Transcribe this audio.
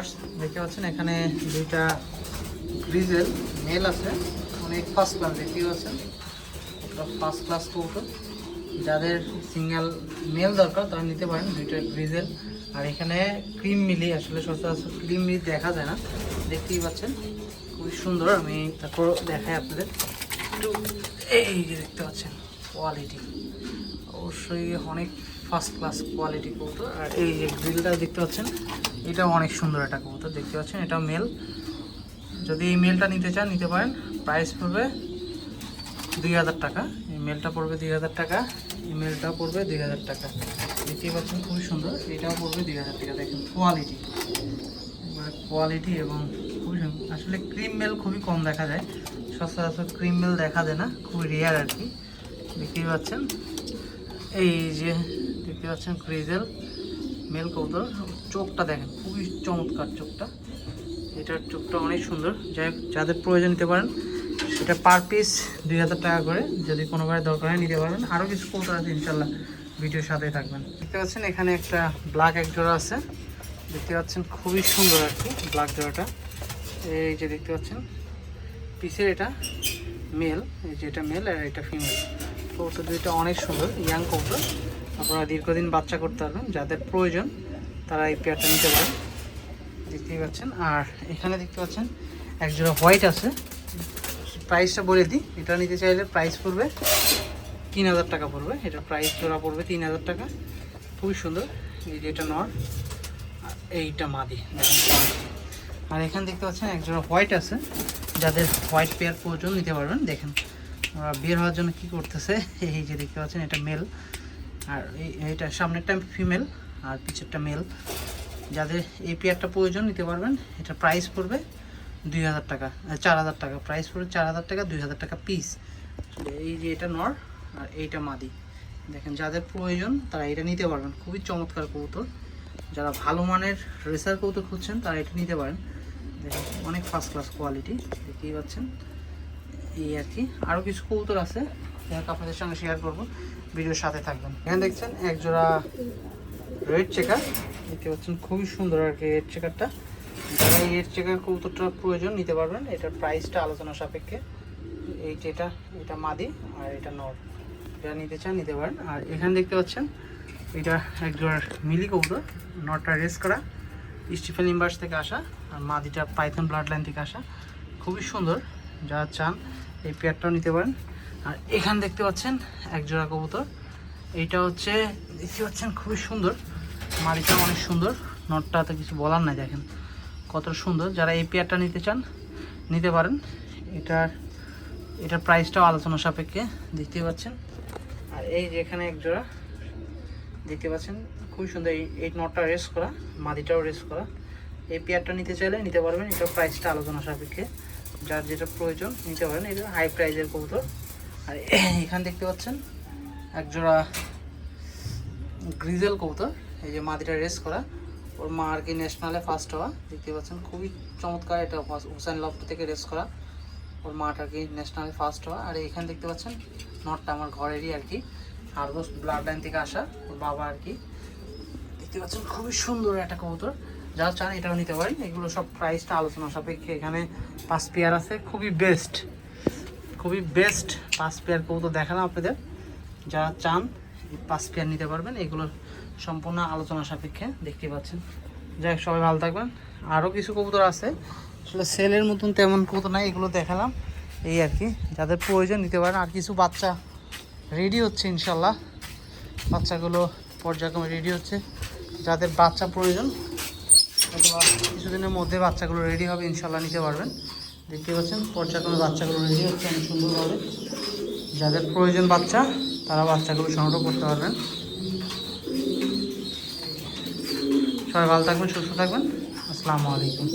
Viewers দেখতে পাচ্ছেন এখানে দুইটা গ্রিজেল মেল আছে। অনেক ফার্স্ট ক্লাস দেখতে পাচ্ছেন। ফার্স্ট ক্লাস কৌটো যাদের সিঙ্গেল মেল দরকার, তারা নিতে পারেন দুইটা গ্রিজেল আর এখানে ক্রিম মিলি, আসলে সচরাচর ক্রিম মিলি দেখা যায় না। দেখতেই পাচ্ছেন, খুবই সুন্দর। আমি তারপর দেখাই আপনাদের। একটু এই যে দেখতে পাচ্ছেন কোয়ালিটি অবশ্যই অনেক ফার্স্ট ক্লাস কোয়ালিটি কবুতর। আর এই যে গ্রিলটা দেখতে পাচ্ছেন এটা অনেক সুন্দর একটা কবুতর দেখতে পাচ্ছেন, এটা মেল। যদি এই মেলটা নিতে চান, নিতে পারেন। প্রাইস পড়বে দুই হাজার টাকা। এই মেলটা পড়বে দুই হাজার টাকা। এই মেলটাও পড়বে দুই হাজার টাকা। দেখতেই পাচ্ছেন, খুবই সুন্দর। এটাও পড়বে দুই হাজার টাকা। দেখেন কোয়ালিটি কোয়ালিটি এবং খুবই সুন্দর। আসলে ক্রিম মেল খুবই কম দেখা যায়। সচরাচর ক্রিম মেল দেখা যায় না। খুবই রেয়ার আর কি। দেখতেই পাচ্ছেন। এই যে দেখতে পাচ্ছেন ক্রিজেল মেল কৌতর চোখটা দেখেন, খুবই চমৎকার চোখটা। এটার চোখটা অনেক সুন্দর। যাই যাদের প্রয়োজন নিতে পারেন এটা পার পিস দুই হাজার টাকা করে। যদি কোনোভাবে দরকার হয়, নিতে পারবেন। আরও কিছু কৌতর আছে, ইনশাল্লাহ ভিডিওর সাথে থাকবেন। দেখতে পাচ্ছেন, এখানে একটা ব্ল্যাক এক জোড়া আছে। দেখতে পাচ্ছেন, খুবই সুন্দর আর কি ব্ল্যাক জোড়াটা। এই যে দেখতে পাচ্ছেন পিসের এটা মেল এই যে এটা মেল আর এটা ফিমেল কৌটো দুইটা অনেক সুন্দর ইয়াং কৌটো আপনারা দীর্ঘদিন বাচ্চা করতে পারবেন, যাদের প্রয়োজন তারা এই পেয়ারটা নিতে পারেন দেখতেই পাচ্ছেন, আর এখানে দেখতে পাচ্ছেন এক জোড়া হোয়াইট আছে। প্রাইসটা বলে দিই, এটা নিতে চাইলে প্রাইস পড়বে তিন হাজার টাকা পড়বে। এটা প্রাইস জোড়া পড়বে তিন হাজার টাকা। খুবই সুন্দর, এই যে এটা নর এইটা মাদি। আর এখানে দেখতে পাচ্ছেন এক জোড়া হোয়াইট আছে। যাদের হোয়াইট পেয়ার প্রয়োজন নিতে পারবেন, দেখেন। ওরা বের হওয়ার জন্য কি করতেছে, এই যে দেখতে পাচ্ছেন, এটা মেল আর এই এইটা সামনেরটা ফিমেল আর পিছেরটা মেল যাদের এই পেয়ারটা প্রয়োজন, নিতে পারবেন। এটা প্রাইস পড়বে দুই হাজার টাকা চার হাজার টাকা। প্রাইস পড়বে চার হাজার টাকা, দুই হাজার টাকা পিস এই যে এটা নর আর এইটা মাদি। দেখেন, যাদের প্রয়োজন, তারা এটা নিতে পারবেন। খুবই চমৎকার কৌতুক যারা ভালো মানের রেসার কৌতুক খুঁজছেন, তারা এটা নিতে পারেন। দেখেন, অনেক ফার্স্ট ক্লাস কোয়ালিটি দেখতেই পাচ্ছেন। এই আর কি। আরও কিছু কৌতুক আছে। যাক আপনাদের সঙ্গে শেয়ার করব। ভিডিওর সাথে থাকবেন। এখানে দেখছেন, এক জোড়া রেড চেকার দেখতে পাচ্ছেন, খুবই সুন্দর আর কি রেড চেকারটা যারা এই রেড চেকার কৌতুকটা প্রয়োজন, নিতে পারবেন। এটার প্রাইসটা আলোচনা সাপেক্ষে। এই যেটা এটা মাদি আর এটা নর। এটা নিতে চান, নিতে পারেন। আর এখানে দেখতে পাচ্ছেন, এটা এক জোড়ার মিলি কৌতুক নটটা রেস করা। স্টিফেন ইম্বার্স থেকে আসা। আর মাদিটা পাইথন ব্লাড লাইন থেকে আসা। খুবই সুন্দর। যা চান, এই পেয়ারটাও নিতে পারেন। আর এখানে দেখতে পাচ্ছেন এক জোড়া কবুতর। এইটা হচ্ছে, দেখতে পাচ্ছেন খুবই সুন্দর। মাদিটা অনেক সুন্দর। নটটা তো কিছু বলার নাই, দেখেন। কত সুন্দর। যারা এই পেয়ারটা নিতে চান, নিতে পারেন। এটার এটার প্রাইসটাও আলোচনা সাপেক্ষে, দেখতে পাচ্ছেন। আর এই যে এখানে এক জোড়া, দেখতে পাচ্ছেন, খুবই সুন্দর। এই এই নটটা রেস করা মাদিটাও রেস করা। এই পেয়ারটা নিতে চাইলে নিতে পারবেন। এটার প্রাইসটা আলোচনা সাপেক্ষে। যার যেটা প্রয়োজন, নিতে পারেন। এটা হাই প্রাইজের কবুতর। আর এখানে দেখতে পাচ্ছেন, এক জোড়া গ্রিজেল কবুতর, এই যে মাদিটা রেস করা। ওর মা আর কি ন্যাশনালে ফার্স্ট হওয়া, দেখতে পাচ্ছেন, খুবই চমৎকার এটা হুসেন লফট থেকে রেস করা। ওর মাটা কি ন্যাশনালে ফার্স্ট হওয়া। আর এখানে দেখতে পাচ্ছেন, নটটা আমার ঘরেরই আর কি হারগোস ব্লাড লাইন থেকে আসা ওর বাবা আর কি। দেখতে পাচ্ছেন, খুবই সুন্দর একটা কবুতর। যারা চান এটাও নিতে পারেন। এগুলো সব প্রাইসটা আলোচনা সাপেক্ষে এখানে পাঁচ পেয়ার আছে, খুবই বেস্ট খুবই বেস্ট পাঁচ পেয়ার কবুতর দেখালাম আপনাদের। যারা চান পাঁচ পেয়ার নিতে পারবেন। এগুলো সম্পূর্ণ আলোচনা সাপেক্ষে দেখতে পাচ্ছেন। যাই সবাই ভালো থাকবেন। আরও কিছু কবুতর আছে। আসলে সেলের মতন তেমন কবুতর নাই, এগুলো দেখালাম। এই আর কি, যাদের প্রয়োজন নিতে পারেন। আর কিছু বাচ্চা রেডি হচ্ছে ইনশাল্লাহ। বাচ্চাগুলো পর্যায়ক্রমে রেডি হচ্ছে। যাদের বাচ্চা প্রয়োজন কিছুদিনের মধ্যে বাচ্চাগুলো রেডি হবে, ইনশাল্লাহ নিতে পারবেন। দেখতে পাচ্ছেন পর্যায়ক্রমে বাচ্চাগুলো রেডি হচ্ছে অনেক সুন্দরভাবে। যাদের প্রয়োজন বাচ্চা, তারা বাচ্চাগুলো সংগ্রহ করতে পারবেন। সবাই ভালো থাকবেন, সুস্থ থাকবেন। আসসালামু আলাইকুম।